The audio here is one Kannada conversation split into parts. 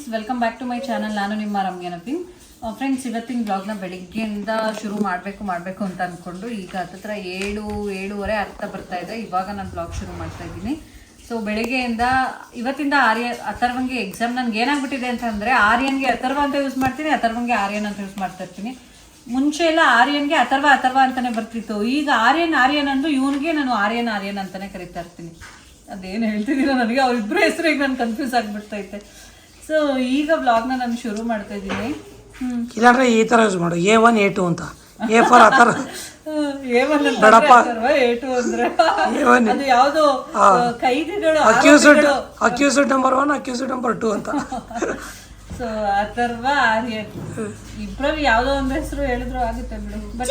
Friends welcome back to my channel ನಾನು ನಿಮ್ಮ ರಮ್ಯ ನಪಿ ಫ್ರೆಂಡ್ಸ್ ಇವತ್ತಿನ ಬ್ಲಾಗ್ನ ಬೆಳಿಗ್ಗೆಯಿಂದ ಶುರು ಮಾಡಬೇಕು ಮಾಡಬೇಕು ಅಂತ ಅಂದ್ಕೊಂಡು ಈಗ ಹತ್ತಿರ ಏಳು, ಏಳುವರೆ ಅರ್ಥ ಬರ್ತಾ ಇದೆ. ಇವಾಗ ನಾನು ಬ್ಲಾಗ್ ಶುರು ಮಾಡ್ತಾ ಇದ್ದೀನಿ. ಸೊ ಬೆಳಿಗ್ಗೆಯಿಂದ ಇವತ್ತಿಂದ ಆರ್ಯ, ಅಥರ್ವಂಗೆ ಎಕ್ಸಾಮ್ ನನ್ಗೆ ಏನಾಗ್ಬಿಟ್ಟಿದೆ ಅಂತಂದರೆ ಆರ್ಯನ್ಗೆ ಅಥರ್ವ ಅಂತ ಯೂಸ್ ಮಾಡ್ತೀನಿ, ಅಥರ್ವಂಗೆ ಆರ್ಯನ್ ಅಂತ ಯೂಸ್ ಮಾಡ್ತಾ ಇರ್ತೀನಿ. ಮುಂಚೆ ಎಲ್ಲ ಆರ್ಯನ್ಗೆ ಅಥರ್ವ ಅಥರ್ವ ಅಂತಾನೆ ಬರ್ತಿತ್ತು. ಈಗ ಆರ್ಯನ್ ಆರ್ಯನ್ ಅಂದು ಇವನಿಗೆ ನಾನು ಆರ್ಯನ್ ಆರ್ಯನ್ ಅಂತಲೇ ಕರಿತಾ ಇರ್ತೀನಿ. ಅದೇನು ಹೇಳ್ತಿದ್ದೀರೋ ನನಗೆ? ಅವ್ರಿಬ್ರು ಹೆಸರು ಈಗ ನಾನು ಕನ್ಫ್ಯೂಸ್ ಆಗಿಬಿಡ್ತೈತೆ ಸೊ ಈಗ ವ್ಲಾಗ್ನ ನಾನು ಶುರು ಮಾಡ್ತಾ ಇದ್ದೀನಿ. ಇಲ್ಲಾಂದ್ರೆ ಈ ಥರ ಯೂಸ್ ಮಾಡು. ಎ ಒನ್ ಎ ಟು ಅಂತ. ಎ ಫಾರ್ ಆ ಥರ ಎ ಒನ್ ಬೇಡಪ್ಪ. ಎ ಟು ಅಂದ್ರೆ? ಎ ಒನ್ ಅದು ಯಾವ್ದೋ ಕೈದಿಗಳು accused accused number one accused number two ಅಂತ. ಸೊ ಅಥರ್ವ ಆರ್ಯನ್ ಇಬ್ಬರಲ್ಲಿ ಯಾವುದೋ ಒಂದು ಹೆಸರು ಹೇಳಿದ್ರು ಆಗುತ್ತೆ ಬಿಡು. ಬಟ್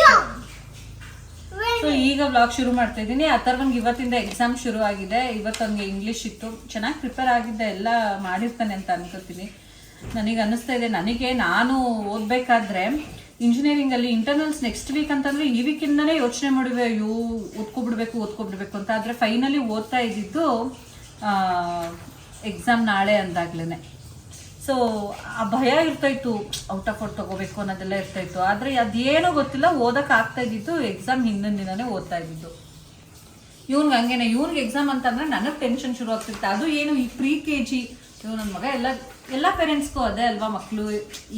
ಸೊ ಈಗ ವ್ಲಾಗ್ ಶುರು ಮಾಡ್ತಾ ಇದ್ದೀನಿ. ಆ ಥರ ನಮ್ಗೆ ಇವತ್ತಿಂದ ಎಕ್ಸಾಮ್ ಶುರು ಆಗಿದೆ. ಇವತ್ತು ಅವ್ನಿಗೆ ಇಂಗ್ಲೀಷ್ ಇತ್ತು. ಚೆನ್ನಾಗಿ ಪ್ರಿಪೇರ್ ಆಗಿದ್ದೆ. ಎಲ್ಲ ಮಾಡಿರ್ತಾನೆ ಅಂತ ಅನ್ಕೋತೀನಿ. ನನಗೆ ಅನ್ನಿಸ್ತಾ ಇದೆ. ನನಗೆ ನಾನು ಓದ್ಬೇಕಾದ್ರೆ ಇಂಜಿನಿಯರಿಂಗ್ ಅಲ್ಲಿ ಇಂಟರ್ನಲ್ಸ್ ನೆಕ್ಸ್ಟ್ ವೀಕ್ ಅಂತಂದರೆ ಈ ವೀಕಿಂದನೇ ಯೋಚನೆ ಮಾಡಿವೆ ಅಯ್ಯೋ, ಓದ್ಕೊಬಿಡ್ಬೇಕು ಓದ್ಕೊಬಿಡ್ಬೇಕು ಅಂತ. ಆದ್ರೆ ಫೈನಲಿ ಓದ್ತಾ ಇದ್ದಿದ್ದು ಎಕ್ಸಾಮ್ ನಾಳೆ ಅಂದಾಗ್ಲೇನೆ. ಸೊ ಆ ಭಯ ಇರ್ತಾಯಿತ್ತು ಔಟ್ ಆಫ್ ಔಟ್ ತಗೋಬೇಕು ಅನ್ನೋದೆಲ್ಲ ಇರ್ತಾಯಿತ್ತು ಆದರೆ ಅದೇನೋ ಗೊತ್ತಿಲ್ಲ ಓದಕ್ಕೆ ಆಗ್ತಾ ಇದ್ದಿತ್ತು ಎಕ್ಸಾಮ್ ಹಿಂದಿನ ದಿನನೇ ಓದ್ತಾ ಇದ್ದಿದ್ದು. ಇವ್ನಿಗೆ ಹಂಗೇನೆ ಇವ್ನಿಗೆ ಎಕ್ಸಾಮ್ ಅಂತಂದ್ರೆ ನನಗೆ ಟೆನ್ಷನ್ ಶುರು ಆಗ್ತಿತ್ತು. ಅದು ಏನು ಈ ಪ್ರೀ ಕೆ ಜಿ ಇವ್ ನನ್ನ ಮಗ ಎಲ್ಲ ಎಲ್ಲ ಪೇರೆಂಟ್ಸ್ಗೂ ಅದೇ ಅಲ್ವಾ ಮಕ್ಕಳು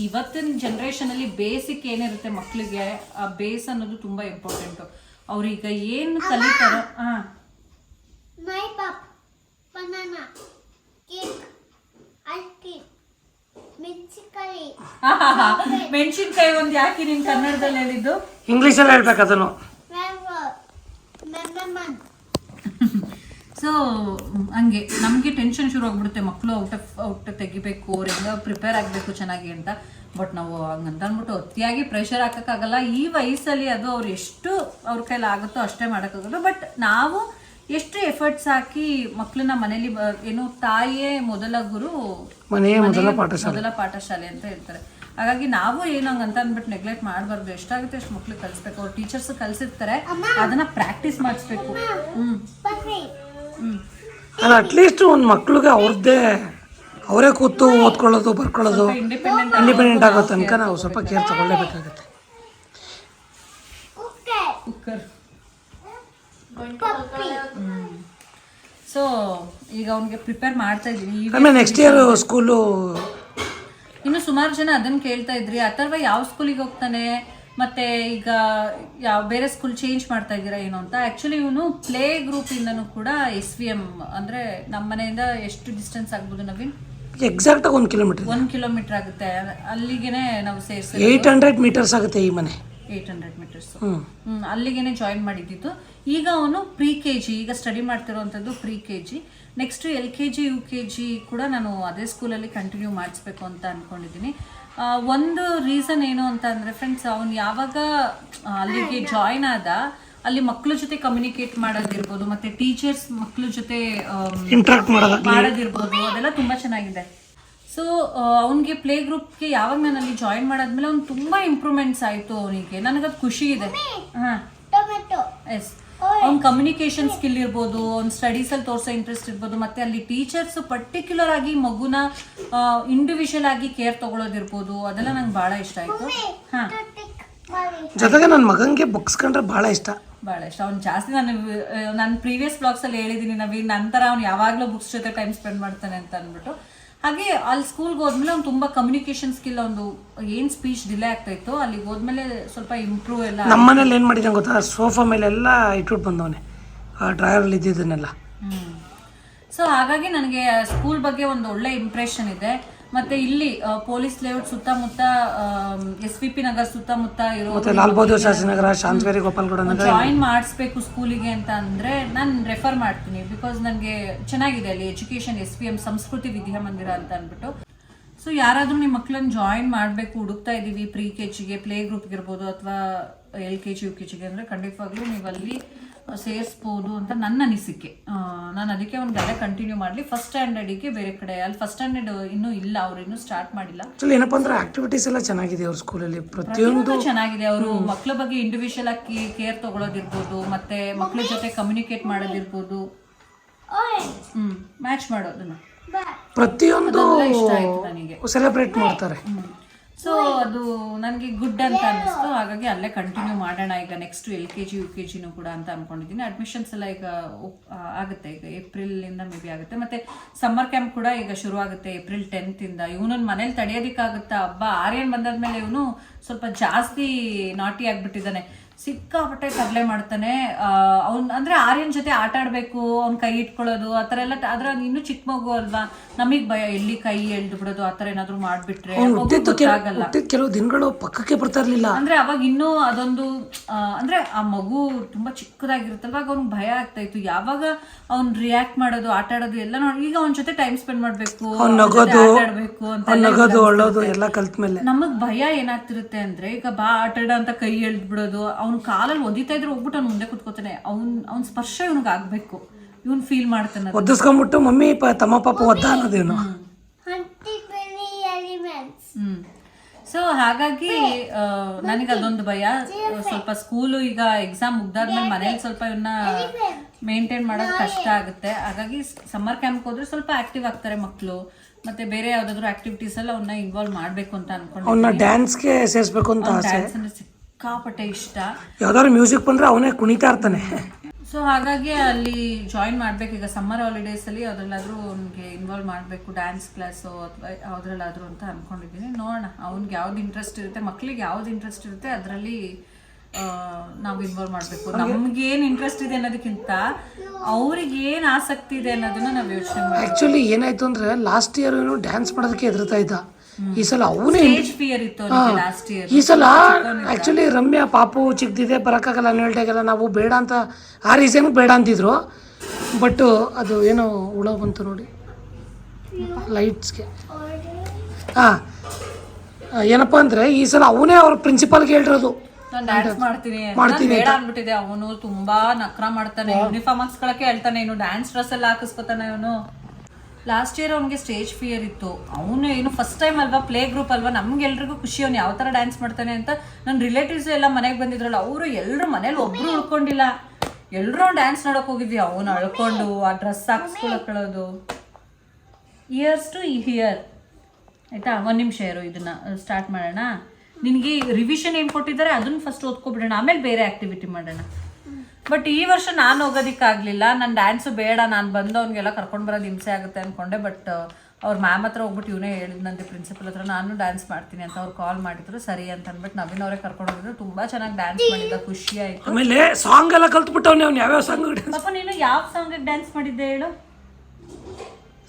ಇವತ್ತಿನ ಜನ್ರೇಷನಲ್ಲಿ ಬೇಸಿಕ್ ಏನಿರುತ್ತೆ ಮಕ್ಕಳಿಗೆ ಆ ಬೇಸ್ ಅನ್ನೋದು ತುಂಬ ಇಂಪಾರ್ಟೆಂಟು ಅವ್ರೀಗ ಏನು ಕಲಿತಾರೋ ಹಾಂ. Cream, ಮೆಣಸಿನಕಾಯಿ. ಒಂದು ಯಾಕೆ ನೀನು ಕನ್ನಡದಲ್ಲಿ ಹೇಳಿದ್ದು? ಇಂಗ್ಲೀಷಲ್ಲಿ ಹೇಳ್ಬೇಕು ಅದನ್ನು. ಸೊ ಹಂಗೆ ನಮಗೆ ಟೆನ್ಷನ್ ಶುರು ಆಗ್ಬಿಡುತ್ತೆ. ಮಕ್ಕಳು ಔಟ್ ಆಫ್ ಔಟ್ ತೆಗಿಬೇಕು ಅವ್ರಿಂದ ಪ್ರಿಪೇರ್ ಆಗಬೇಕು ಚೆನ್ನಾಗಿ ಅಂತ. ಬಟ್ ನಾವು ಹಂಗಂತ ಅಂದ್ಬಿಟ್ಟು ಅತಿಯಾಗಿ ಪ್ರೆಷರ್ ಹಾಕೋಕ್ಕಾಗಲ್ಲ. ಈ ವಯಸ್ಸಲ್ಲಿ ಅದು ಅವ್ರು ಎಷ್ಟು ಅವ್ರ ಕೈಲಿ ಆಗುತ್ತೋ ಅಷ್ಟೇ ಮಾಡೋಕ್ಕಾಗಲ್ಲ. ಬಟ್ ನಾವು ಎಷ್ಟು ಎಫರ್ಟ್ಸ್ ಹಾಕಿ ಮಕ್ಕಳನ್ನ ಮನೇಲಿ ಬ- ಏನು ತಾಯಿಯೇ ಮೊದಲ ಗುರು ಮನೆಯೇ ಮೊದಲ ಪಾಠಶಾಲೆ. ಮೊದಲ ಪಾಠಶಾಲೆ ಅಂತ ಹೇಳ್ತಾರೆ. ಹಾಗಾಗಿ ನಾವು ಏನು ಹಂಗಂತ ಅಂದ್ಬಿಟ್ಟು ನೆಗ್ಲೆಕ್ಟ್ ಮಾಡಬಾರ್ದು. ಎಷ್ಟಾಗುತ್ತೆ ಎಷ್ಟು ಮಕ್ಳಿಗೆ ಕಲಿಸ್ಬೇಕು. ಅವ್ರು ಟೀಚರ್ಸ್ ಕಲಿಸಿರ್ತಾರೆ. ಅದನ್ನ ಪ್ರಾಕ್ಟೀಸ್ ಮಾಡಿಸ್ಬೇಕು. ಹ್ಮ್. ಅಲ್ಲ ಅಟ್ಲೀಸ್ಟ್ ಒಂದು ಮಕ್ಳಿಗೆ ಅವ್ರದ್ದೇ ಅವರೇ ಕೂತು ಓದ್ಕೊಳ್ಳೋದು ಬರ್ಕೊಳ್ಳೋದು ಇಂಡಿಪೆಂಡೆಂಟ್ ಇಂಡಿಪೆಂಡೆಂಟ್ ಆಗೋ ತನಕ ನಾವು ಸ್ವಲ್ಪ ಕೇರ್ ತಗೊಳ್ಳೇಬೇಕಾಗುತ್ತೆ. ಸೊ ಈಗ ಅವ್ನಿಗೆ ಪ್ರಿಪೇರ್ ಮಾಡ್ತಾ ಇದ್ದೀವಿ ಈಗ ನೆಕ್ಸ್ಟ್ ಇಯರ್ ಸ್ಕೂಲು ಇನ್ನು ಸುಮಾರು ಜನ ಅದನ್ನ ಕೇಳ್ತಾ ಇದ್ರಿ. ಅಥರ್ವ ಯಾವ ಸ್ಕೂಲಿಗೆ ಹೋಗ್ತಾನೆ? ಮತ್ತೆ ಈಗ ಯಾವ ಬೇರೆ ಸ್ಕೂಲ್ ಚೇಂಜ್ ಮಾಡ್ತಾ ಇದ್ದೀರಾ ಏನು ಅಂತ. ಆ್ಯಕ್ಚುಲಿ ಇವನು ಪ್ಲೇ ಗ್ರೂಪಿಂದನೂ ಕೂಡ ಎಸ್ ವಿ ಎಂ ಅಂದರೆ ನಮ್ಮ ಮನೆಯಿಂದ ಎಷ್ಟು ಡಿಸ್ಟೆನ್ಸ್ ಆಗ್ಬೋದು ನವೀನ್? ಎಕ್ಸಾಕ್ಟಾಗಿ ಒಂದು ಕಿಲೋಮೀಟರ್ ಒಂದು ಕಿಲೋಮೀಟರ್ ಆಗುತ್ತೆ. ಅಲ್ಲಿಗೆ ನಾವು ಸೇರಿಸಿ ಏಯ್ಟ್ ಹಂಡ್ರೆಡ್ ಮೀಟರ್ಸ್ ಆಗುತ್ತೆ ಈ ಮನೆ. ಏಯ್ಟ್ ಹಂಡ್ರೆಡ್ ಮೀಟರ್ಸ್ ಅಲ್ಲಿಗೇನೆ ಹ್ಮ್ ಅಲ್ಲಿಗೆನೆ ಜಾಯಿನ್ ಮಾಡಿದ್ದಿತ್ತು ಈಗ ಅವನು ಪ್ರೀ ಕೆ ಜಿ ಈಗ study ಮಾಡ್ತಿರೋವಂಥದ್ದು pre K G next L K G U K G ಕೂಡ ನಾನು ಅದೇ ಸ್ಕೂಲಲ್ಲಿ ಕಂಟಿನ್ಯೂ ಮಾಡಿಸ್ಬೇಕು ಅಂತ ಅಂದ್ಕೊಂಡಿದ್ದೀನಿ ಆ, ಒಂದು ರೀಸನ್ ಏನು ಅಂತ ಅಂದರೆ ಫ್ರೆಂಡ್ಸ್ ಅವನು ಯಾವಾಗ ಅಲ್ಲಿಗೆ ಜಾಯಿನ್ ಆದ ಅಲ್ಲಿ ಮಕ್ಕಳ ಜೊತೆ ಕಮ್ಯುನಿಕೇಟ್ ಮಾಡೋದಿರ್ಬೋದು ಮತ್ತೆ ಟೀಚರ್ಸ್ ಮಕ್ಕಳ ಜೊತೆ ಮಾಡೋದಿರ್ಬೋದು ಅದೆಲ್ಲ ತುಂಬಾ ಚೆನ್ನಾಗಿದೆ. ಸೊ ಅವನಿಗೆ ಪ್ಲೇ ಗ್ರೂಪ್ಗೆ ಯಾವಾಗ ನಾನು ಅಲ್ಲಿ ಜಾಯಿನ್ ಮಾಡಾದ್ಮೇಲೆ ಅವ್ನು ತುಂಬಾ ಇಂಪ್ರೂವ್ಮೆಂಟ್ಸ್ ಆಯಿತು ಅವನಿಗೆ. ಅದು ಖುಷಿ ಇದೆ. ಹಾ. ಟೊಮೆಟೊ. ಎಸ್ ಅವ್ನ ಕಮ್ಯುನಿಕೇಶನ್ ಸ್ಕಿಲ್ ಇರ್ಬೋದು ಅವ್ನ ಸ್ಟಡೀಸ್ ಅಲ್ಲಿ ತೋರಿಸೋ ಇಂಟ್ರೆಸ್ಟ್ ಇರ್ಬೋದು ಮತ್ತೆ ಅಲ್ಲಿ ಟೀಚರ್ಸ್ ಪರ್ಟಿಕ್ಯುಲರ್ ಆಗಿ ಮಗುನ ಇಂಡಿವಿಜುವಲ್ ಆಗಿ ಕೇರ್ ತಗೊಳ್ಳೋದಿರ್ಬೋದು ಅದೆಲ್ಲ ನಂಗೆ ಬಹಳ ಇಷ್ಟ ಆಯ್ತು. ಹಾಂ. ಜೊತೆಗೆ ನನ್ನ ಮಗನಿಗೆ ಬುಕ್ಸ್ ಕಂಡ್ರೆ ಭಾಳ ಇಷ್ಟ. ಭಾಳ ಇಷ್ಟ. ಅವ್ನು ಜಾಸ್ತಿ ನಾನು ನನ್ನ ಪ್ರೀವಿಯಸ್ ಬ್ಲಾಗ್ಸ್ ಅಲ್ಲಿ ಹೇಳಿದ್ದೀನಿ ನವೀನ್ ನಂತರ ಅವ್ನು ಯಾವಾಗಲೂ ಬುಕ್ಸ್ ಜೊತೆ ಟೈಮ್ ಸ್ಪೆಂಡ್ ಮಾಡ್ತಾನೆ ಅಂತ ಅಂದ್ಬಿಟ್ಟು. ಹಾಗೆ ಅಲ್ಲಿ ಸ್ಕೂಲ್ಗೆ ಹೋದ್ಮೇಲೆ ಅವ್ನು ತುಂಬಾ ಕಮ್ಯುನಿಕೇಶನ್ ಸ್ಕಿಲ್ ಒಂದು ಏನ್ ಸ್ಪೀಚ್ ಡಿಲೇ ಆಗ್ತಾ ಇತ್ತು ಅಲ್ಲಿಗೆ ಹೋದ್ಮೇಲೆ ಸ್ವಲ್ಪ ಇಂಪ್ರೂವ್ ಎಲ್ಲ ನಮ್ಮ ಮನೇಲಿ ಏನು ಮಾಡಿದ್ದಾನೆ ಗೊತ್ತಾ? ಸೋಫಾ ಮೇಲೆ ಎಲ್ಲ ಇಟ್ಬಿಟ್ಟು ಬಂದವನೆ. ಆ ಡ್ರಾಯರಲ್ಲಿ ಇದ್ದಿದ್ದನ್ನೆಲ್ಲ. ಸೊ ಹಾಗಾಗಿ ನನಗೆ ಸ್ಕೂಲ್ ಬಗ್ಗೆ ಒಂದು ಒಳ್ಳೆ ಇಂಪ್ರೆಷನ್ ಇದೆ. ಮತ್ತೆ ಇಲ್ಲಿ ಪೊಲೀಸ್ ಲೇಔಟ್ ಸುತ್ತಮುತ್ತ ಎಸ್ ವಿ ಪಿ ನಗರ್ ಸುತ್ತಮುತ್ತ ಇರೋ ಮತ್ತೆ ಲಾಲ್ ಬಹದ್ದೂರ್ ಶಾಸ್ತ್ರಿನಗರ ಶಾಂತವೇರಿ ಗೋಪಾಲ್ಗೌಡ ನಗರ ಜಾಯಿನ್ ಮಾಡಿಸ್ಬೇಕು ಸ್ಕೂಲಿಗೆ ಅಂತ ಅಂದ್ರೆ ನಾನು ರೆಫರ್ ಮಾಡ್ತೀನಿ ಬಿಕಾಸ್ ನನಗೆ ಚೆನ್ನಾಗಿದೆ ಅಲ್ಲಿ ಎಜುಕೇಶನ್ ಎಸ್ ಪಿ ಎಂ ಸಂಸ್ಕೃತಿ ವಿದ್ಯಾಮಂದಿರ ಅಂತ ಅಂದ್ಬಿಟ್ಟು. ಸೊ ಯಾರಾದ್ರೂ ನಿಮ್ಮ ಮಕ್ಕಳನ್ನ ಜಾಯಿನ್ ಮಾಡಬೇಕು ಹುಡುಕ್ತಾ ಇದ್ದೀವಿ ಪ್ರೀ ಕೆ ಜಿಗೆ ಪ್ಲೇ ಗ್ರೂಪ್ಗೆ ಇರ್ಬೋದು ಅಥವಾ L K G U K ಜಿಗೆ ಅಂದರೆ ಖಂಡಿತವಾಗ್ಲೂ ನೀವು ಅಲ್ಲಿ ಸೇರಿಸ್ಬೋದು ಅಂತ ನನ್ನ ಅನಿಸಿಕೆ. ನಾನು ಅದಕ್ಕೆ ಒಂದು ಅದೇ ಕಂಟಿನ್ಯೂ ಮಾಡಲಿ. ಫಸ್ಟ್ ಸ್ಟ್ಯಾಂಡರ್ಡಿಗೆ ಬೇರೆ ಕಡೆ ಅಲ್ಲಿ ಫಸ್ಟ್ ಸ್ಟ್ಯಾಂಡರ್ಡ್ ಇನ್ನೂ ಇಲ್ಲ ಅವ್ರು ಇನ್ನೂ ಸ್ಟಾರ್ಟ್ ಮಾಡಿಲ್ಲ. ಆಕ್ಚುಲಿ ಏನಪ್ಪ ಅಂದ್ರೆ ಆಕ್ಟಿವಿಟೀಸ್ ಎಲ್ಲ ಚೆನ್ನಾಗಿದೆ ಅವ್ರ ಸ್ಕೂಲಲ್ಲಿ ಪ್ರತಿಯೊಂದು ಪ್ರತಿಯೊಂದು ಚೆನ್ನಾಗಿದೆ. ಅವರು ಮಕ್ಕಳ ಬಗ್ಗೆ ಇಂಡಿವಿಜುವಲ್ ಆಗಿ ಕೇರ್ ತಗೊಳ್ಳೋದಿರ್ಬೋದು ಮತ್ತೆ ಮಕ್ಕಳ ಜೊತೆ ಕಮ್ಯುನಿಕೇಟ್ ಮಾಡೋದಿರ್ಬೋದು. ಹ್ಮ್ ಮ್ಯಾಚ್ ಮಾಡೋದನ್ನ. ಪ್ರತಿಯೊಂದು ಇಷ್ಟ ಆಯ್ತು ನನಗೆ. ಸೆಲೆಬ್ರೇಟ್ ಮಾಡ್ತಾರೆ. ಸೊ ಅದು ನನಗೆ ಗುಡ್ ಅಂತ ಅನ್ನಿಸ್ತು. ಹಾಗಾಗಿ ಅಲ್ಲೇ ಕಂಟಿನ್ಯೂ ಮಾಡೋಣ. ಈಗ next L K G U K ಜಿನೂ ಕೂಡ ಅಂತ ಅನ್ಕೊಂಡಿದ್ದೀನಿ. ಅಡ್ಮಿಷನ್ಸ್ ಎಲ್ಲ ಈಗ ಆಗುತ್ತೆ. ಈಗ ಏಪ್ರಿಲಿಂದ ಮೇ ಬಿ ಆಗುತ್ತೆ. ಮತ್ತೆ ಸಮ್ಮರ್ ಕ್ಯಾಂಪ್ ಕೂಡ ಈಗ ಶುರು ಆಗುತ್ತೆ. ಏಪ್ರಿಲ್ ಟೆಂತಿಂದ ಇವನನ್ನ ಮನೇಲಿ ತಡೆಯೋದಕ್ಕಾಗುತ್ತಾ? ಹಬ್ಬ ಆರ್ಯನ್ ಬಂದಾದ್ಮೇಲೆ ಇವನು ಸ್ವಲ್ಪ ಜಾಸ್ತಿ ನಾಟಿ ಆಗ್ಬಿಟ್ಟಿದ್ದಾನೆ. ಸಿಕ್ಕಾಪಟ್ಟೆ ತರಲೆ ಮಾಡ್ತಾನೆ. ಅವ್ನ ಅಂದ್ರೆ ಆರ್ಯನ್ ಜೊತೆ ಆಟ ಆಡ್ಬೇಕು ಅವ್ನ ಕೈ ಇಟ್ಕೊಳ್ಳೋದು ಆ ಥರ ಎಲ್ಲ ಅದ್ರ ಇನ್ನು ಚಿಕ್ಕ ಮಗು ಅಲ್ವಾ? ನಮಗೆ ಭಯ ಎಲ್ಲಿ ಕೈ ಎಳ್ದು ಬಿಡೋದು ಆ ಥರ ಏನಾದ್ರು ಮಾಡ್ಬಿಟ್ರೆ. ಗೊತ್ತಾಗಲ್ಲ. ಕೆಲವು ದಿನಗಳು ಪಕ್ಕಕ್ಕೆ ಬರ್ತಾ ಇರ್ಲಿಲ್ಲ. ಅಂದ್ರೆ ಅವಾಗ ಇನ್ನೂ ಅದೊಂದು ಅಂದರೆ ಆ ಮಗು ತುಂಬಾ ಚಿಕ್ಕದಾಗಿರುತ್ತಲ್ವ? ಆಗ ಅವ್ನಿಗೆ ಭಯ ಆಗ್ತಾ ಇತ್ತು. ಯಾವಾಗ ಅವ್ನ್ ರಿಯಾಕ್ಟ್ ಮಾಡೋದು ಆಟ ಆಡೋದು ಎಲ್ಲ ನೋಡಿ ಈಗ ಅವನ ಜೊತೆ ಟೈಮ್ ಸ್ಪೆಂಡ್ ಮಾಡ್ಬೇಕು ಆಡ್ಬೇಕು ಅಂತ ನಮಗೆ ಭಯ ಏನಾಗ್ತಿರುತ್ತೆ ಅಂದ್ರೆ ಈಗ ಬಾ ಆಟ ಆಡ ಅಂತ ಕೈ ಎಳ್ದ್ ಬಿಡೋದು ಅವ್ನ ಕಾಲಲ್ಲಿ ಒದಿತಾ ಇದ್ರೆ ಹೋಗ್ಬಿಟ್ಟು ಅವ್ನು ಮುಂದೆ ಕುತ್ಕೋತಾನೆ. ಅವ್ನ್ ಅವ್ನ ಸ್ಪರ್ಶ ಇವ್ನಿಗೆ ಆಗ್ಬೇಕು. ಇವ್ನು ಫೀಲ್ ಮಾಡ್ತಾನೆ ಒದಿಸ್ಕೊಂಡ್ಬಿಟ್ಟು ಮಮ್ಮಿ ಪ ತಮ್ಮ ಪಾಪ ಒದ್ದ ಅನ್ನೋದೇನು Hunting many elements. ಹ್ಮ್. ಸೊ ಹಾಗಾಗಿ ಆ, ನನಗೆ ಅದೊಂದು ಭಯ. ಸ್ವಲ್ಪ ಸ್ಕೂಲು ಈಗ ಎಕ್ಸಾಮ್ ಮುಗ್ದಾದ್ಮೇಲೆ ಮನೇಲಿ ಸ್ವಲ್ಪ ಇವನ್ನ ಮೇಂಟೈನ್ ಮಾಡೋದು ಕಷ್ಟ ಆಗುತ್ತೆ. ಹಾಗಾಗಿ ಸಮ್ಮರ್ ಕ್ಯಾಂಪ್ ಹೋದ್ರೆ ಸ್ವಲ್ಪ ಆಕ್ಟಿವ್ ಆಗ್ತಾರೆ ಮಕ್ಕಳು ಮತ್ತೆ ಬೇರೆ ಯಾವ್ದಾದ್ರು ಆಕ್ಟಿವಿಟೀಸ್ ಎಲ್ಲ ಅವನ್ನ ಇನ್ವಾಲ್ವ್ ಮಾಡ್ಬೇಕು ಅಂತ ಅನ್ಕೊಂಡು ಅವ್ನ ಡ್ಯಾನ್ಸ್ಗೆ ಸೇರಿಸ್ಬೇಕು ಅಂತ ಆಸೆ. ಡ್ಯಾನ್ಸ್ ಅಂದ್ರೆ ಸಿಕ್ಕಾಪಟ್ಟೆ ಇಷ್ಟ. ಯಾವ್ದಾದ್ರು ಮ್ಯೂಸಿಕ್ ಬಂದ್ರೆ ಅವನೇ ಕುಣಿತಾ ಇರ್ತಾನೆ. ಸೊ ಹಾಗಾಗಿ ಅಲ್ಲಿ ಜಾಯಿನ್ ಮಾಡ್ಬೇಕು. ಈಗ ಸಮ್ಮರ್ ಹಾಲಿಡೇಸ್ ಅಲ್ಲಿ ಅದ್ರಲ್ಲಾದ್ರೂ ಅವ್ನಿಗೆ ಇನ್ವಾಲ್ವ್ ಮಾಡಬೇಕು ಡ್ಯಾನ್ಸ್ ಕ್ಲಾಸು ಅಥವಾ ಯಾವ್ದ್ರಲ್ಲಾದ್ರೂ ಅಂತ ಅನ್ಕೊಂಡಿದ್ದೀನಿ. ನೋಡೋಣ ಅವ್ನಿಗೆ ಯಾವ್ದು ಇಂಟ್ರೆಸ್ಟ್ ಇರುತ್ತೆ ಮಕ್ಳಿಗೆ ಯಾವ್ದು ಇಂಟ್ರೆಸ್ಟ್ ಇರುತ್ತೆ ಅದರಲ್ಲಿ ನಾವು ಇನ್ವಾಲ್ವ್ ಮಾಡಬೇಕು. ನಮ್ಗೆ ಏನ್ ಇಂಟ್ರೆಸ್ಟ್ ಇದೆ ಅನ್ನೋದಕ್ಕಿಂತ ಅವ್ರಿಗೆ ಏನು ಆಸಕ್ತಿ ಇದೆ ಅನ್ನೋದನ್ನ ನಾವು ಯೋಚನೆ ಮಾಡಿ ಆಕ್ಚುಲಿ ಏನಾಯ್ತು ಅಂದ್ರೆ ಲಾಸ್ಟ್ ಇಯರ್ ಏನು ಡ್ಯಾನ್ಸ್ ಮಾಡೋದಕ್ಕೆ ಹೆದರ್ತಾ ಇದ್ದ. ಈ ಸಲ ಅವನೇ ಈ ಸಲ ಆಕ್ಚುಲಿ ರಮ್ಯಾ ಪಾಪು ಚಿಕ್ಕದಿದೆ ಬರೋಕ್ಕಾಗಲ್ಲ ಹನ್ನೆರಡಾಗಲ್ಲ ನಾವು ಬೇಡ ಅಂತ ಆ ರೀಸನ್ ಬೇಡ ಅಂತಿದ್ರು. ಬಟ್ ಅದು ಏನೋ ಹುಳ ಬಂತು ನೋಡಿ. ಲೈಟ್ಸ್ಗೆ ಹಾಂ. ಏನಪ್ಪ ಅಂದರೆ ಈ ಸಲ ಅವನೇ ಅವ್ರ ಪ್ರಿನ್ಸಿಪಾಲ್ಗೆ ಹೇಳಿರೋದು. ನಾನು ಡ್ಯಾನ್ಸ್ ಮಾಡ್ತೀನಿ ಬೇಡ ಅನ್ಬಿಟ್ಟಿದೆ ಅವನು ತುಂಬಾ ನಕ್ರ ಮಾಡ್ತಾನೆ. ಯೂನಿಫಾರ್ಮ್ ಹಾಕ್ಸ್ಕೊಳಕ್ಕೆ ಹೇಳ್ತಾನೆ. ಇನ್ನು ಡ್ಯಾನ್ಸ್ ಡ್ರೆಸ್ ಎಲ್ಲ ಹಾಕಿಸ್ಕೊತಾನೆ ಅವನು ಲಾಸ್ಟ್ ಇಯರ್ ಅವ್ನಿಗೆ ಸ್ಟೇಜ್ ಫಿಯರ್ ಇತ್ತು. ಅವನು ಏನು ಫಸ್ಟ್ ಟೈಮ್ ಅಲ್ವಾ ಪ್ಲೇ ಗ್ರೂಪ್ ಅಲ್ವಾ ನಮ್ಗೆಲ್ರಿಗೂ ಖುಷಿ ಅವ್ನು ಯಾವ ಥರ ಡ್ಯಾನ್ಸ್ ಮಾಡ್ತಾನೆ ಅಂತ ನನ್ನ ರಿಲೇಟಿವ್ಸ್ ಎಲ್ಲ ಮನೆಗೆ ಬಂದಿದ್ರಲ್ಲ, ಅವರು ಎಲ್ಲರೂ ಮನೇಲಿ ಒಬ್ರು ಉಳ್ಕೊಂಡಿಲ್ಲ. ಎಲ್ಲರೂ ಡ್ಯಾನ್ಸ್ ನೋಡಕ್ ಹೋಗಿದ್ವಿ. ಅವನು ಅಳ್ಕೊಂಡು ಆ ಡ್ರೆಸ್ ಹಾಕ್ಸ್ಕೊಳಕೊಳ್ಳೋದು ಇಯರ್ಸ್ ಟು ಇಯರ್ ಆಯಿತಾ? ಒಂದು ನಿಮಿಷ ಇರು, ಇದನ್ನ ಸ್ಟಾರ್ಟ್ ಮಾಡೋಣ. ನಿನಗೆ ರಿವಿಷನ್ ಏನು ಕೊಟ್ಟಿದ್ದಾರೆ, ಅದನ್ನ ಫಸ್ಟ್ ಓದ್ಕೊಬಿಡೋಣ. ಆಮೇಲೆ ಬೇರೆ ಆಕ್ಟಿವಿಟಿ ಮಾಡೋಣ. ಬಟ್ ಈ ವರ್ಷ ನಾನು ಹೋಗೋದಕ್ಕಾಗಲಿಲ್ಲ ನನ್ನ ಡ್ಯಾನ್ಸು ಬೇಡ. ನಾನು ಬಂದು ಅವ್ನಿಗೆಲ್ಲ ಕರ್ಕೊಂಡು ಬರೋದು ಹಿಂಸೆ ಆಗುತ್ತೆ ಅಂದ್ಕೊಂಡೆ ಬಟ್ ಅವ್ರ ಮ್ಯಾಮ್ ಹತ್ರ ಹೋಗ್ಬಿಟ್ಟು ಇವನೇ ಹೇಳಿದ್ನಂತೆ ಪ್ರಿನ್ಸಿಪಲ್ ಹತ್ರ ನಾನು ಡ್ಯಾನ್ಸ್ ಮಾಡ್ತೀನಿ ಅಂತ ಅವ್ರು ಕಾಲ್ ಮಾಡಿದ್ರು. ಸರಿ ಅಂತ ಅಂದ್ಬಿಟ್ಟು ನವೀನ್ ಅವರೇ ಕರ್ಕೊಂಡು ಹೋಗಿದ್ರು ತುಂಬಾ ಚೆನ್ನಾಗಿ ಡ್ಯಾನ್ಸ್ ಮಾಡಿದ್ದ. ಖುಷಿ ಆಯ್ತು. ಆಮೇಲೆ ಸಾಂಗ್ ಎಲ್ಲ ಕಲ್ತ್ಬಿಟ್ಟವ್ನೆ ಅವ್ನು. ಯಾವ್ಯಾವ ಸಾಂಗ್ ಪಾಪ ನೀನು ಯಾವ ಸಾಂಗ್ ಡ್ಯಾನ್ಸ್ ಮಾಡಿದ್ದೆ ಹೇಳು?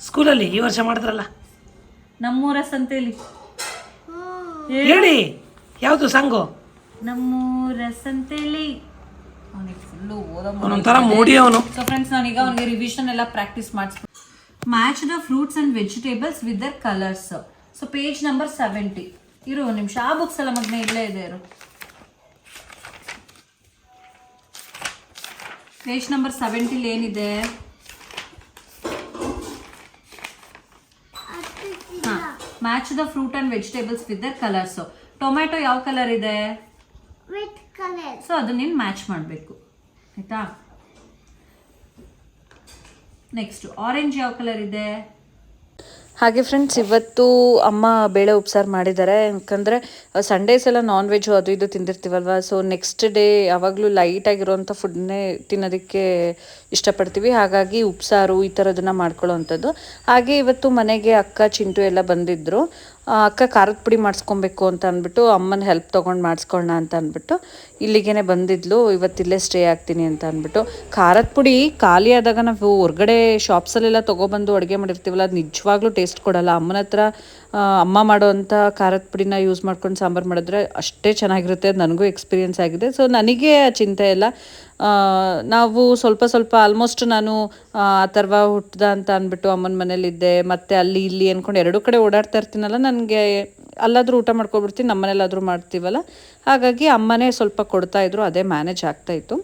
ಸ್ಕೂಲಲ್ಲಿ ಈ ವರ್ಷ ಮಾಡಿದ್ರಲ್ಲ? ನಮ್ಮೂರ ಸಂತೆಯಲ್ಲಿ ಹೇಳಿ. ಯಾವುದು ಸಾಂಗು ನಮ್ಮೂರ ಸಂತೆಲಿ ಅವನಿಗೆ ಫುಲ್ಲು ಅವನೊಂಥರ ಮೂಡಿ ಅವನು. ಸೊ ಫ್ರೆಂಡ್ಸ್ ನಾನೀಗ ಅವನಿಗೆ ರಿವಿಷನ್ ಎಲ್ಲ ಪ್ರಾಕ್ಟೀಸ್ ಮಾಡಿಸ್ಬೇಕು match the fruits and vegetables with their colours so page number seventy ಇರು ಒಂದು ನಿಮಿಷ. ಆ ಬುಕ್ಸ್ ಎಲ್ಲ ಮಗನೇ ಇಲ್ಲೇ ಇದೆ ಇರು. ಪೇಜ್ ನಂಬರ್ ಸೆವೆಂಟಿಲಿ ಏನಿದೆ? ಹಾಂ. Match the fruit and vegetables with their colours tomato ಯಾವ ಕಲರ್ ಇದೆ? ಸೊ ಅದನ್ನ ನೀನು ಮ್ಯಾಚ್ ಮಾಡಬೇಕು. ಆಯ್ತಾ? ನೆಕ್ಸ್ಟ್ ಆರೆಂಜ್ ಯಾವ ಕಲರ್ ಇದೆ? ಹಾಗೆ ಫ್ರೆಂಡ್ಸ್ ಇವತ್ತು ಅಮ್ಮ ಬೇಳೆ ಉಪ್ಸಾರು ಮಾಡಿದ್ದಾರೆ. ಯಾಕಂದರೆ ಸಂಡೇಸ್ ಎಲ್ಲ ನಾನ್ ವೆಜ್ಜು ಅದು ಇದು ತಿಂದಿರ್ತೀವಲ್ವ? ಸೊ ನೆಕ್ಸ್ಟ್ ಡೇ ಯಾವಾಗಲೂ ಲೈಟಾಗಿರೋವಂಥ ಫುಡ್ನೇ ತಿನ್ನೋದಕ್ಕೆ ಇಷ್ಟಪಡ್ತೀವಿ. ಹಾಗಾಗಿ ಉಪ್ಸಾರು ಈ ಥರದನ್ನ ಮಾಡ್ಕೊಳ್ಳೋ ಅಂಥದ್ದು ಹಾಗೆ ಇವತ್ತು ಮನೆಗೆ ಅಕ್ಕ ಚಿಂಟು ಎಲ್ಲ ಬಂದಿದ್ದರು ಅಕ್ಕ ಖಾರದ ಪುಡಿ ಮಾಡಿಸ್ಕೊಬೇಕು ಅಂತ ಅಂದ್ಬಿಟ್ಟು ಅಮ್ಮನ ಹೆಲ್ಪ್ ತೊಗೊಂಡು ಮಾಡಿಸ್ಕೊಳ್ಳೋಣ ಅಂತ ಅಂದ್ಬಿಟ್ಟು ಇಲ್ಲಿಗೇನೆ ಬಂದಿದ್ಲು ಇವತ್ತಿಲ್ಲೇ ಸ್ಟೇ ಆಗ್ತೀನಿ ಅಂತ ಅಂದ್ಬಿಟ್ಟು. ಖಾರದ ಪುಡಿ ಖಾಲಿ ಆದಾಗ ನಾವು ಹೊರಗಡೆ ಶಾಪ್ಸಲ್ಲೆಲ್ಲ ತೊಗೊಬಂದು ಅಡುಗೆ ಮಾಡಿರ್ತೀವಲ್ಲ, ಅದು ನಿಜವಾಗ್ಲೂ ಟೇಸ್ಟ್ ಕೊಡಲ್ಲ. ಅಮ್ಮನ ಹತ್ರ ಅಮ್ಮ ಮಾಡೋವಂಥ ಖಾರದ ಪುಡಿನ ಯೂಸ್ ಮಾಡ್ಕೊಂಡು ಸಾಂಬಾರು ಮಾಡಿದ್ರೆ ಅಷ್ಟೇ ಚೆನ್ನಾಗಿರುತ್ತೆ ನನಗೂ ಎಕ್ಸ್ಪೀರಿಯೆನ್ಸ್ ಆಗಿದೆ. ಸೊ ನನಗೆ ಚಿಂತೆ ಇಲ್ಲ. ನಾವು ಸ್ವಲ್ಪ ಸ್ವಲ್ಪ ಆಲ್ಮೋಸ್ಟ್ ನಾನು, ಆ ಥರವ ಹುಟ್ಟಿದ ಅಂತ ಅಂದ್ಬಿಟ್ಟು ಅಮ್ಮನ ಮನೇಲಿದ್ದೆ, ಮತ್ತು ಅಲ್ಲಿ ಇಲ್ಲಿ ಅಂದ್ಕೊಂಡು ಎರಡೂ ಕಡೆ ಓಡಾಡ್ತಾ ಇರ್ತೀನಲ್ಲ, ನನಗೆ ಅಲ್ಲಾದರೂ ಊಟ ಮಾಡ್ಕೊಬಿಡ್ತೀನಿ, ನಮ್ಮನೇಲಾದರೂ ಮಾಡ್ತೀವಲ್ಲ. ಹಾಗಾಗಿ ಅಮ್ಮನೇ ಸ್ವಲ್ಪ ಕೊಡ್ತಾಯಿದ್ರು ಅದೇ ಮ್ಯಾನೇಜ್ ಆಗ್ತಾಯಿತ್ತು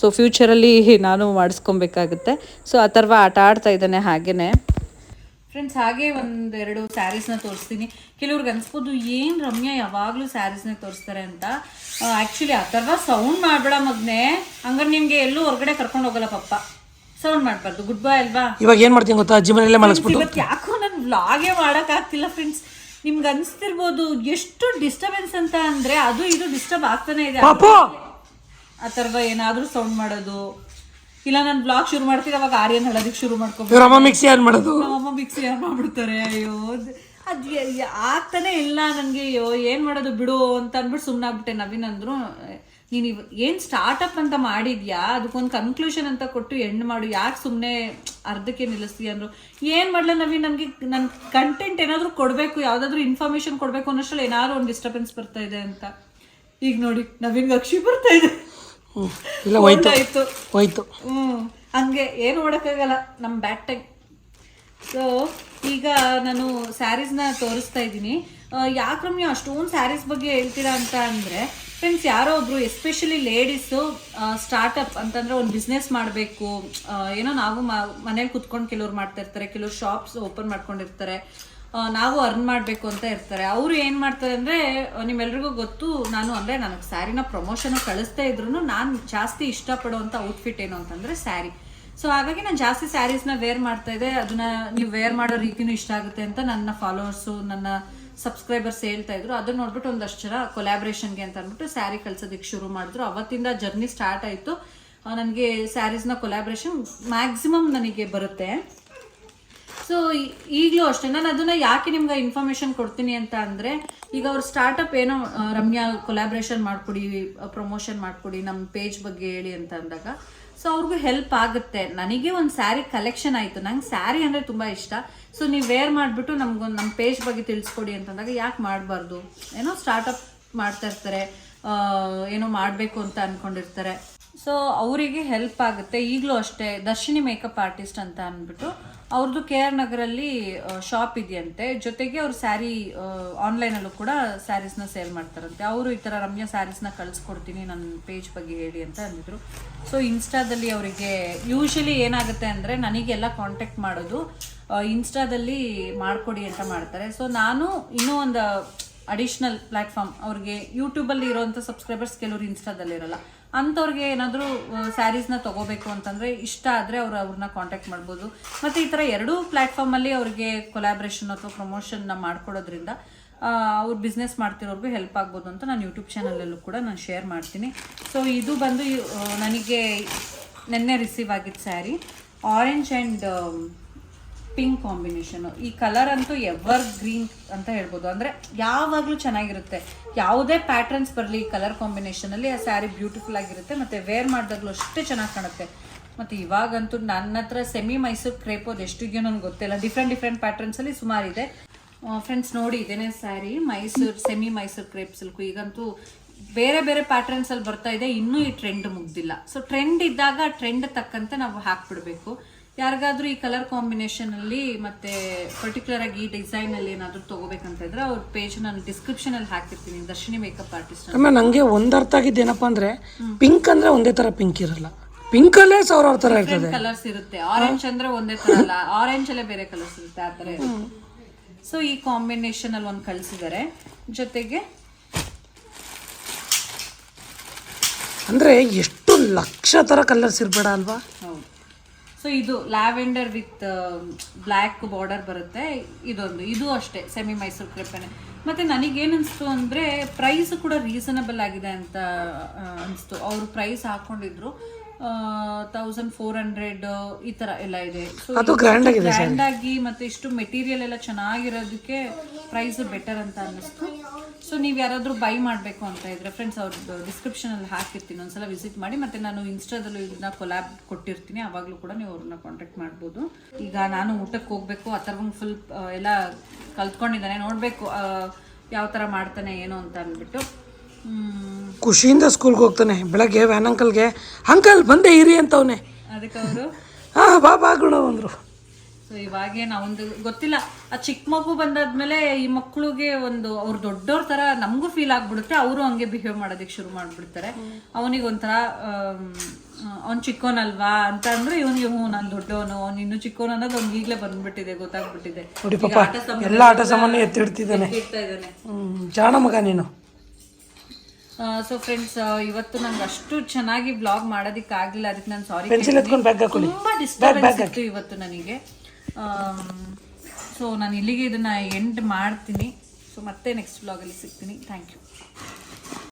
ಸೊ ಫ್ಯೂಚರಲ್ಲಿ ನಾನು ಮಾಡಿಸ್ಕೊಬೇಕಾಗುತ್ತೆ. ಸೊ ಆ ಥರ್ವ ಆಟ ಆಡ್ತಾ ಇದ್ದಾನೆ ಹಾಗೇ ಫ್ರೆಂಡ್ಸ್ ಹಾಗೆ ಒಂದೆರಡು ಸ್ಯಾರೀಸ್ನ ತೋರಿಸ್ತೀನಿ. ಕೆಲವ್ರಿಗೆ ಅನ್ಸ್ಬೋದು ಏನು ರಮ್ಯಾ ಯಾವಾಗಲೂ ಸ್ಯಾರೀಸ್ನ ತೋರಿಸ್ತಾರೆ ಅಂತ. ಆ್ಯಕ್ಚುಲಿ ಅಥರ್ವ ಸೌಂಡ್ ಮಾಡಬೇಡ ಮಗ್ನೆ. ಹಂಗಾರೆ ನಿಮಗೆ ಎಲ್ಲೂ ಹೊರಗಡೆ ಕರ್ಕೊಂಡು ಹೋಗಲ್ಲ ಪಪ್ಪ. ಸೌಂಡ್ ಮಾಡಬಾರ್ದು. ಗುಡ್ ಬೈ ಅಲ್ವಾ? ಇವಾಗ ಏನು ಮಾಡ್ತೀನಿ ಗೊತ್ತಾ? ಅಜ್ಜಿ ಮನೆಯಲ್ಲೇ ಮಲಗಿಸ್ಬಿಟ್ಟು. ಇವತ್ತು ಯಾಕೋ ನಾನು ವ್ಲಾಗೇ ಮಾಡೋಕ್ಕಾಗ್ತಿಲ್ಲ ಫ್ರೆಂಡ್ಸ್ ನಿಮ್ಗೆ ಅನ್ಸ್ತಿರ್ಬೋದು ಎಷ್ಟು ಡಿಸ್ಟರ್ಬೆನ್ಸ್ ಅಂತ ಅಂದ್ರೆ ಅದು ಇದು ಡಿಸ್ಟರ್ಬ್ ಆಗ್ತಾನೆ ಇದೆ. ಆ ಥರ ಏನಾದ್ರೂ ಸೌಂಡ್ ಮಾಡೋದು. ಇಲ್ಲ ನಾನು ಬ್ಲಾಗ್ ಶುರು ಮಾಡ್ತೀನಿ ಅವಾಗ ಆರ್ಯನ್ ಹೇಳೋದಕ್ಕೆ ಶುರು ಮಾಡ್ಕೊಬೇಕು. ಅಮ್ಮ ಮಿಕ್ಸಿ ಏನ್ ಮಾಡೋದು? ನಮ್ಮಮ್ಮ ಮಿಕ್ಸಿ ಯಾರು ಮಾಡ್ಬಿಡ್ತಾರೆ ಅಯ್ಯೋ ಅದ್- ಆಗ್ತಾನೆ ಇಲ್ಲ ನನಗೆ ಅಯ್ಯೋ ಏನು ಮಾಡೋದು ಬಿಡು ಅಂತ ಅಂದ್ಬಿಟ್ಟು ಸುಮ್ಮನೆ ಆಗ್ಬಿಟ್ಟೆ ನವೀನ್ ಅಂದ್ರು. ನೀನು ಇವ್ ಏನು ಸ್ಟಾರ್ಟಪ್ ಅಂತ ಮಾಡಿದ್ಯಾ? ಅದಕ್ಕೊಂದು ಕನ್ಕ್ಲೂಷನ್ ಅಂತ ಕೊಟ್ಟು ಎಂಡ್ ಮಾಡು. ಯಾಕೆ ಸುಮ್ಮನೆ ಅರ್ಧಕ್ಕೆ ನಿಲ್ಲಿಸ್ತೀಯ ಅಂದ್ರು. ಏನು ಮಾಡಲ ನವೀನ್? ನನಗೆ ನನ್ನ ಕಂಟೆಂಟ್ ಏನಾದರೂ ಕೊಡಬೇಕು ಯಾವುದಾದ್ರೂ ಇನ್ಫಾರ್ಮೇಷನ್ ಕೊಡಬೇಕು ಅನ್ನೋಷ್ಟ್ರಲ್ಲಿ ಏನಾದ್ರು ಒಂದು ಡಿಸ್ಟರ್ಬೆನ್ಸ್ ಬರ್ತಾ ಇದೆ ಅಂತ. ಈಗ ನೋಡಿ ನವೀನ್ ಅಕ್ಷಿ ಬರ್ತಾ ಇದೆ. ಇಲ್ಲ ಹೋಯ್ತು. ಆಯ್ತು. ಹೋಯ್ತು. ಹ್ಮ್. ಹಂಗೆ ಏನು ಮಾಡೋಕ್ಕಾಗಲ್ಲ ನಮ್ಮ ಬ್ಯಾಟ್ ಟೈಮ್. ಸೊ ಈಗ ನಾನು ಸ್ಯಾರೀಸ್ನ ತೋರಿಸ್ತಾ ಇದ್ದೀನಿ. ಯಾಕ್ರಮ್ ನೀವು ಅಷ್ಟೊಂದು ಸ್ಯಾರೀಸ್ ಬಗ್ಗೆ ಹೇಳ್ತೀರಾ ಅಂತ ಅಂದರೆ ಫ್ರೆಂಡ್ಸ್ ಯಾರೋ ಒಬ್ರು ಎಸ್ಪೆಷಲಿ ಲೇಡೀಸು ಸ್ಟಾರ್ಟಪ್ ಅಂತಂದ್ರೆ ಒಂದು ಬಿಸ್ನೆಸ್ ಮಾಡಬೇಕು. ಏನೋ ನಾವು ಮನೇಲಿ ಕುತ್ಕೊಂಡು ಕೆಲವ್ರು ಮಾಡ್ತಾ ಇರ್ತಾರೆ ಕೆಲವ್ರು ಶಾಪ್ಸ್ ಓಪನ್ ಮಾಡ್ಕೊಂಡಿರ್ತಾರೆ. ನಾವು ಅರ್ನ್ ಮಾಡಬೇಕು ಅಂತ ಇರ್ತಾರೆ. ಅವರು ಏನು ಮಾಡ್ತಾರೆ ಅಂದರೆ ನಿಮ್ಮೆಲ್ರಿಗೂ ಗೊತ್ತು, ನಾನು ಅಂದರೆ ನನಗೆ ಸ್ಯಾರಿನ ಪ್ರಮೋಷನ್ ಕಳಿಸ್ತಾ ಇದ್ರು ನಾನು ಜಾಸ್ತಿ ಇಷ್ಟಪಡುವಂಥ ಔಟ್ಫಿಟ್ ಏನು ಅಂತಂದರೆ ಸ್ಯಾರಿ ಸೊ ಹಾಗಾಗಿ ನಾನು ಜಾಸ್ತಿ ಸ್ಯಾರೀಸ್ನ ವೇರ್ ಮಾಡ್ತಾ ಇದ್ದೆ. ಅದನ್ನ ನೀವು ವೇರ್ ಮಾಡೋ ರೀತಿನೂ ಇಷ್ಟ ಆಗುತ್ತೆ ಅಂತ ನನ್ನ ಫಾಲೋವರ್ಸು ನನ್ನ ಸಬ್ಸ್ಕ್ರೈಬರ್ಸ್ ಹೇಳ್ತಾ ಇದ್ರು. ಅದನ್ನ ನೋಡ್ಬಿಟ್ಟು ಒಂದಷ್ಟು ಜನ ಕೊಲ್ಯಾಬ್ರೇಷನ್ಗೆ ಅಂತ ಅಂದ್ಬಿಟ್ಟು ಸ್ಯಾರಿ ಕಳ್ಸೋದಕ್ಕೆ ಶುರು ಮಾಡಿದ್ರು. ಅವತ್ತಿಂದ ಜರ್ನಿ ಸ್ಟಾರ್ಟ್ ಆಯಿತು. ನನಗೆ ಸ್ಯಾರೀಸ್ನ ಕೊಲ್ಯಾಬ್ರೇಷನ್ ಮ್ಯಾಕ್ಸಿಮಮ್ ನನಗೆ ಬರುತ್ತೆ. ಸೊ ಈಗಲೂ ಅಷ್ಟೇ. ನಾನು ಅದನ್ನ ಯಾಕೆ ನಿಮ್ಗೆ ಇನ್ಫಾರ್ಮೇಶನ್ ಕೊಡ್ತೀನಿ ಅಂತ ಅಂದ್ರೆ, ಈಗ ಅವ್ರ ಸ್ಟಾರ್ಟಪ್ ಏನೋ ರಮ್ಯಾ ಕೊಲಾಬ್ರೇಷನ್ ಮಾಡ್ಕೊಡಿ ಪ್ರಮೋಷನ್ ಮಾಡ್ಕೊಡಿ ನಮ್ಮ ಪೇಜ್ ಬಗ್ಗೆ ಹೇಳಿ ಅಂತ ಅಂದಾಗ ಸೊ ಅವ್ರಿಗೂ ಹೆಲ್ಪ್ ಆಗುತ್ತೆ. ನನಗೆ ಒಂದು ಸ್ಯಾರಿ ಕಲೆಕ್ಷನ್ ಆಯಿತು. ನಂಗೆ ಸ್ಯಾರಿ ಅಂದರೆ ತುಂಬ ಇಷ್ಟ. ಸೊ ನೀವು ವೇರ್ ಮಾಡಿಬಿಟ್ಟು ನಮ್ಗೊಂದು ನಮ್ಮ ಪೇಜ್ ಬಗ್ಗೆ ತಿಳಿಸ್ಕೊಡಿ ಅಂತಂದಾಗ ಯಾಕೆ ಮಾಡಬಾರ್ದು? ಏನೋ ಸ್ಟಾರ್ಟಪ್ ಮಾಡ್ತಾ ಇರ್ತಾರೆ. ಏನೋ ಮಾಡಬೇಕು ಅಂತ ಅಂದ್ಕೊಂಡಿರ್ತಾರೆ ಸೊ ಅವರಿಗೆ ಹೆಲ್ಪ್ ಆಗುತ್ತೆ. ಈಗಲೂ ಅಷ್ಟೇ ದರ್ಶಿನಿ ಮೇಕಪ್ ಆರ್ಟಿಸ್ಟ್ ಅಂತ ಅಂದ್ಬಿಟ್ಟು ಅವ್ರದ್ದು ಕೆ ಆರ್ ನಗರಲ್ಲಿ ಶಾಪ್ ಇದೆಯಂತೆ. ಜೊತೆಗೆ ಅವ್ರು ಸ್ಯಾರಿ ಆನ್ಲೈನಲ್ಲೂ ಕೂಡ ಸ್ಯಾರೀಸ್ನ ಸೇಲ್ ಮಾಡ್ತಾರಂತೆ. ಅವರು ಈ ಥರ ರಮ್ಯ ಸ್ಯಾರೀಸ್ನ ಕಳಿಸ್ಕೊಡ್ತೀನಿ ನನ್ನ ಪೇಜ್ ಬಗ್ಗೆ ಹೇಳಿ ಅಂತ ಅಂದಿದ್ರು. ಸೊ ಇನ್ಸ್ಟಾದಲ್ಲಿ ಅವರಿಗೆ ಯೂಶಲಿ ಏನಾಗುತ್ತೆ ಅಂದರೆ ನನಗೆಲ್ಲ ಕಾಂಟ್ಯಾಕ್ಟ್ ಮಾಡೋದು ಇನ್ಸ್ಟಾದಲ್ಲಿ ಮಾಡಿಕೊಡಿ ಅಂತ ಮಾಡ್ತಾರೆ. ಸೊ ನಾನು ಇನ್ನೂ ಒಂದು ಅಡಿಷ್ನಲ್ ಪ್ಲ್ಯಾಟ್ಫಾರ್ಮ್ ಅವ್ರಿಗೆ ಯೂಟ್ಯೂಬಲ್ಲಿ ಇರೋವಂಥ ಸಬ್ಸ್ಕ್ರೈಬರ್ಸ್ ಕೆಲವರು ಇನ್ಸ್ಟಾದಲ್ಲಿ ಇರಲ್ಲ. ಅಂಥವ್ರಿಗೆ ಏನಾದರೂ ಸ್ಯಾರೀಸ್ನ ತೊಗೋಬೇಕು ಅಂತಂದರೆ ಇಷ್ಟ ಆದರೆ ಅವ್ರು ಅವ್ರನ್ನ ಕಾಂಟ್ಯಾಕ್ಟ್ ಮಾಡ್ಬೋದು. ಮತ್ತು ಈ ಥರ ಎರಡೂ ಪ್ಲ್ಯಾಟ್ಫಾರ್ಮಲ್ಲಿ ಅವ್ರಿಗೆ ಕೊಲಾಬ್ರೇಷನ್ ಅಥವಾ ಪ್ರಮೋಷನ್ನ ಮಾಡ್ಕೊಡೋದ್ರಿಂದ ಅವ್ರು ಬಿಸ್ನೆಸ್ ಮಾಡ್ತಿರೋರ್ಗೂ ಹೆಲ್ಪ್ ಆಗ್ಬೋದು ಅಂತ ನಾನು ಯೂಟ್ಯೂಬ್ ಚಾನಲಲ್ಲೂ ಕೂಡ ನಾನು ಶೇರ್ ಮಾಡ್ತೀನಿ. ಸೊ ಇದು ಬಂದು ನನಗೆ ನೆನ್ನೆ ರಿಸೀವ್ ಆಗಿದ್ದ sari orange and pink combination. ಈ ಕಲರ್ ಅಂತೂ ಎವರ್ ಗ್ರೀನ್ ಅಂತ ಹೇಳ್ಬೋದು. ಅಂದ್ರೆ ಯಾವಾಗಲೂ ಚೆನ್ನಾಗಿರುತ್ತೆ. ಯಾವುದೇ ಪ್ಯಾಟರ್ನ್ಸ್ ಬರಲಿ ಈ ಕಲರ್ ಕಾಂಬಿನೇಷನ್ ಅಲ್ಲಿ ಆ ಸ್ಯಾರಿ ಬ್ಯೂಟಿಫುಲ್ ಆಗಿರುತ್ತೆ. ಮತ್ತೆ ವೇರ್ ಮಾಡಿದಾಗಲೂ ಅಷ್ಟೇ ಚೆನ್ನಾಗಿ ಕಾಣುತ್ತೆ. ಮತ್ತೆ ಇವಾಗಂತೂ ನನ್ನ ಹತ್ರ ಸೆಮಿ ಮೈಸೂರು ಕ್ರೇಪ್ ಅದು ಎಷ್ಟಿದೆಯೋ ನನಗೆ ಗೊತ್ತಿಲ್ಲ. ಡಿಫ್ರೆಂಟ್ ಡಿಫ್ರೆಂಟ್ ಪ್ಯಾಟರ್ನ್ಸ್ ಅಲ್ಲಿ ಸುಮಾರಿದೆ ಫ್ರೆಂಡ್ಸ್ ನೋಡಿ ಇದೇನೆ sari Mysuru semi Mysuru crepe silk ಈಗಂತೂ ಬೇರೆ ಬೇರೆ ಪ್ಯಾಟರ್ನ್ಸ್ ಅಲ್ಲಿ ಬರ್ತಾ ಇದೆ. ಇನ್ನೂ ಈ ಟ್ರೆಂಡ್ ಮುಗ್ದಿಲ್ಲ. ಸೊ ಟ್ರೆಂಡ್ ಇದ್ದಾಗ ಟ್ರೆಂಡ್ ತಕ್ಕಂತೆ ನಾವು ಹಾಕ್ಬಿಡ್ಬೇಕು. ಯಾರಿಗಾದ್ರೂ ಈ ಕಲರ್ ಕಾಂಬಿನೇಷನ್ ಅಲ್ಲಿ ಮತ್ತೆ ಪರ್ಟಿಕ್ಯುಲರ್ ಆಗಿ ಈ ಡಿಸೈನ್ ಅಲ್ಲಿ ಏನಾದ್ರೂ ತಗೋಬೇಕಂತ ಇದ್ರೆ ಅವ್ರ ಪೇಜ್ ನಾನು ಡಿಸ್ಕ್ರಿಪ್ಷನ್ ಅಲ್ಲಿ ಹಾಕಿರ್ತೀನಿ. ದರ್ಶಿನಿ ಮೇಕಪ್ ಆರ್ಟಿಸ್ಟ್ ಆಮೇಲೆ ನನಗೆ ಒಂದು ಅರ್ಥ ಆಗಿದ್ದೇನಪ್ಪ ಅಂದರೆ ಪಿಂಕ್ ಅಂದರೆ ಒಂದೇ ಥರ ಪಿಂಕ್ ಇರಲ್ಲ. ಪಿಂಕಲ್ಲೇ ಸಾವಿರಾರು ಥರ ಇರ್ತದೆ. ಕಲರ್ಸ್ ಇರುತ್ತೆ. ಆರೆಂಜ್ ಅಂದ್ರೆ ಒಂದೇ ತರ ಅಲ್ಲ. ಆರೆಂಜ್ ಅಲ್ಲೇ ಬೇರೆ ಕಲರ್ಸ್ ಇರುತ್ತೆ ಆ ತರ ಇರುತ್ತೆ. ಸೊ ಈ ಕಾಂಬಿನೇಷನ್ ಅಲ್ಲಿ ಒಂದು ಕಳಿಸಿದ್ದಾರೆ ಜೊತೆಗೆ ಅಂದ್ರೆ ಎಷ್ಟು ಲಕ್ಷ ಥರ ಕಲರ್ಸ್ ಇರಬೇಡ ಅಲ್ವಾ? ಹೌದು. ಸೊ ಇದು ಲ್ಯಾವೆಂಡರ್ ವಿತ್ ಬ್ಲ್ಯಾಕ್ ಬಾರ್ಡರ್ ಬರುತ್ತೆ. ಇದೊಂದು. ಇದು ಅಷ್ಟೇ ಸೆಮಿ ಮೈಸೂರು ಕ್ರೆಪ್ಪೆನೆ. ಮತ್ತೆ ನನಗೇನು ಅನಿಸ್ತು ಅಂದರೆ ಪ್ರೈಸ್ ಕೂಡ ರೀಸನಬಲ್ ಆಗಿದೆ ಅಂತ ಅನಿಸ್ತು. ಅವರು ಪ್ರೈಸ್ ಹಾಕೊಂಡಿದ್ರು ತೌಸಂಡ್ ಫೋರ್ ಹಂಡ್ರೆಡ್ ಈ ಥರ ಎಲ್ಲ ಇದೆ. ಸೊ ಅದು grand ಆಗಿದೆ ಗ್ರ್ಯಾಂಡ್ ಆಗಿ ಮತ್ತೆ ಇಷ್ಟು ಮೆಟೀರಿಯಲ್ ಎಲ್ಲ ಚೆನ್ನಾಗಿರೋದಕ್ಕೆ ಪ್ರೈಸ್ ಬೆಟರ್ ಅಂತ ಅನ್ನಿಸ್ತು. ಸೊ ನೀವು ಯಾರಾದರೂ ಬೈ ಮಾಡಬೇಕು ಅಂತ ಇದ್ರೆ ಫ್ರೆಂಡ್ಸ್ ಅವ್ರದ್ದು ಡಿಸ್ಕ್ರಿಪ್ಷನಲ್ಲಿ ಹಾಕಿರ್ತೀನಿ. ಒಂದ್ಸಲ ವಿಸಿಟ್ ಮಾಡಿ ಮತ್ತೆ ನಾನು ಇನ್ಸ್ಟಾದಲ್ಲೂ ಇದನ್ನ ಕೊಲ್ಯಾಬ್ ಕೊಟ್ಟಿರ್ತೀನಿ. ಅವಾಗಲೂ ಕೂಡ ನೀವು ಅವ್ರನ್ನ ಕಾಂಟ್ಯಾಕ್ಟ್ ಮಾಡ್ಬೋದು. ಈಗ ನಾನು ಊಟಕ್ಕೆ ಹೋಗಬೇಕು ಆ ಥರ ಫುಲ್ ಎಲ್ಲ ಕಲ್ತ್ಕೊಂಡಿದ್ದಾನೆ. ನೋಡಬೇಕು ಯಾವ ಥರ ಮಾಡ್ತಾನೆ ಏನು ಅಂತ ಅಂದ್ಬಿಟ್ಟು. ಖುಷಿಯಿಂದ ಸ್ಕೂಲ್ಗೆ ಹೋಗ್ತಾನೆ. ಬೆಳಗ್ಗೆ ವ್ಯಾನ್ ಅಂಕಲ್ಗೆ ಅಂಕಲ್ ಬಂದೆ ಇರಿ ಅಂತವನೇ. ಅದಕ್ಕೆ ಅವರು? ಹಾಂ ಬಾ ಬಾ ಗುಣ ಅಂದರು. ಸೊ ಇವಾಗೇನು ಒಂದು ಗೊತ್ತಿಲ್ಲ. ಆ ಚಿಕ್ಕ ಮಗು ಬಂದಾದ್ಮೇಲೆ ಈ ಮಕ್ಕಳಿಗೆ ಒಂದು ಅವ್ರು ದೊಡ್ಡವ್ರ ತರ ನಮಗೂ ಫೀಲ್ ಆಗ್ಬಿಡುತ್ತೆ ಅವರು ಹಂಗೆ ಬಿಹೇವ್ ಮಾಡೋದಕ್ಕೆ ಶುರು ಮಾಡ್ಬಿಡ್ತಾರೆ. ಅವನಿಗೆ ಒಂಥರ ಅವ್ನು ಚಿಕ್ಕೋನಲ್ವಾ ಅಂತ ಅಂದ್ರೆ ಇವನಿಗೆ ಹ್ಞೂ ನಾನು ದೊಡ್ಡವನು ಅವ್ನು ಇನ್ನೂ ಚಿಕ್ಕೋನು ಅನ್ನೋದು ಅವ್ನಿಗೆ ಈಗಲೇ ಬಂದ್ಬಿಟ್ಟಿದೆ ಗೊತ್ತಾಗ್ಬಿಟ್ಟಿದೆ. ಎಲ್ಲ ಆಟ ಸಾಮಾನು ಎತ್ತಿಡ್ತಿದ್ದಾನೆ ಜಾಣ ಮಗ ನೀನು. ಸೊ ಫ್ರೆಂಡ್ಸ್ ಇವತ್ತು ನಂಗೆ ಅಷ್ಟು ಚೆನ್ನಾಗಿ ಬ್ಲಾಗ್ ಮಾಡೋದಕ್ಕೆ ಆಗಲಿಲ್ಲ ಅದಕ್ಕೆ ನಾನು ಸಾರಿ ಪೆನ್ಸಿಲ್ ಎತ್ಕೊಂಡು ಬ್ಯಾಗ್ ಹಾಕೊಳ್ಳಿ. ತುಂಬಾ ಡಿಸ್ಟರ್ಬೆನ್ಸ್ ಇತ್ತು ಇವತ್ತು ನನಗೆ. ಸೊ ನಾನು ಇಲ್ಲಿಗೆ ಇದನ್ನು ಎಂಡ್ ಮಾಡ್ತೀನಿ. ಸೊ ಮತ್ತೆ ನೆಕ್ಸ್ಟ್ ವ್ಲಾಗಲ್ಲಿ ಸಿಗ್ತೀನಿ. Thank you